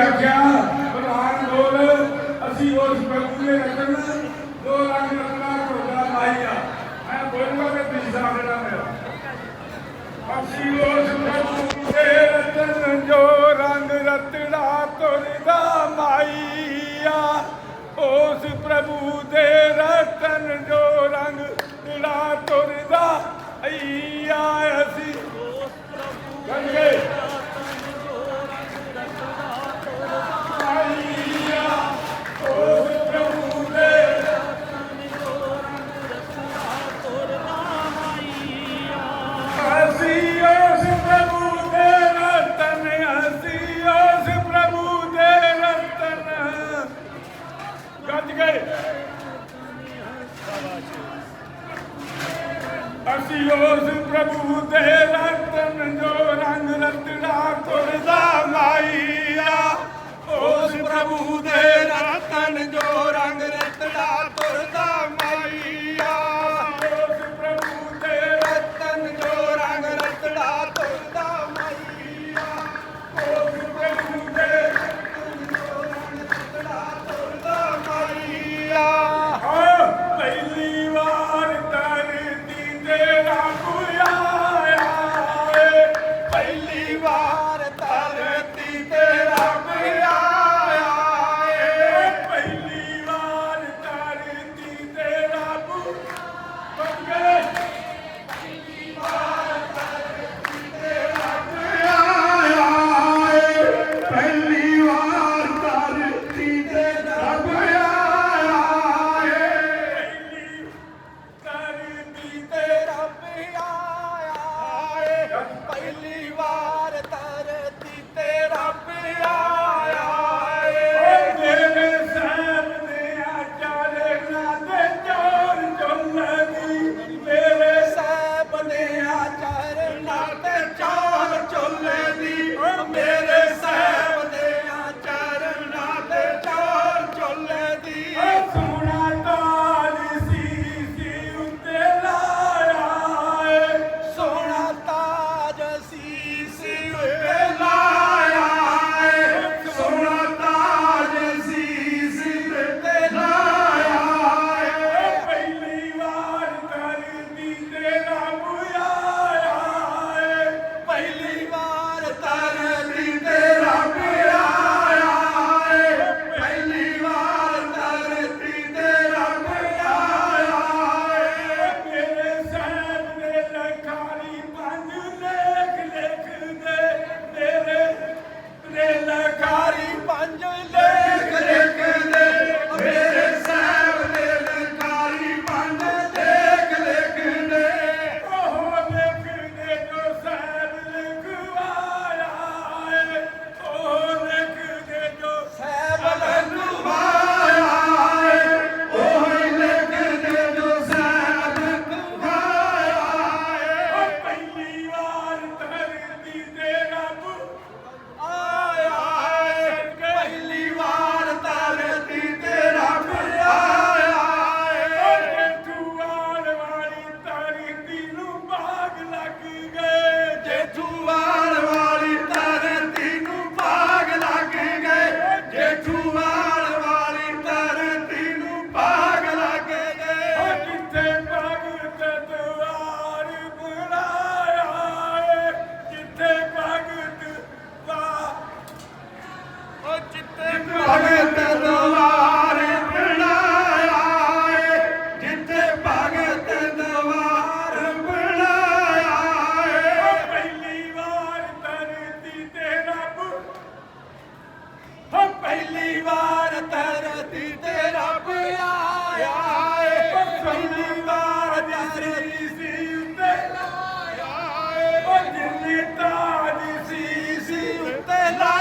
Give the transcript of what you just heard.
ਆਖਿਆ, ਪ੍ਰਧਾਨ ਬੋਲ, ਅਸੀਂ ਉਸ ਪ੍ਰਭੂ ਰਤਨ ਦੋ ਲੱਖ ਰਤਨਾ ਕੋਲਾ ਪਾਈਆ ਮੈਂ ਬੋਲੂਗਾ ਕਿ ਤੀਸਰਾ ਜਿਹੜਾ ਮੇਰਾ। ਅਸੀਂ ਉਸ ਪ੍ਰਭੂ ਰਤਨ ਜੋ ਰੰਗ ਰਤਨਾ ਤੁਰਦਾ ਮਾਈ ਅਸੀਂ ਉਸ ਪ੍ਰਭੂ ਦੇ ਰਤਨ ਜੋ ਰੰਗ ਰਤਨਾ ਤੁਰਦਾ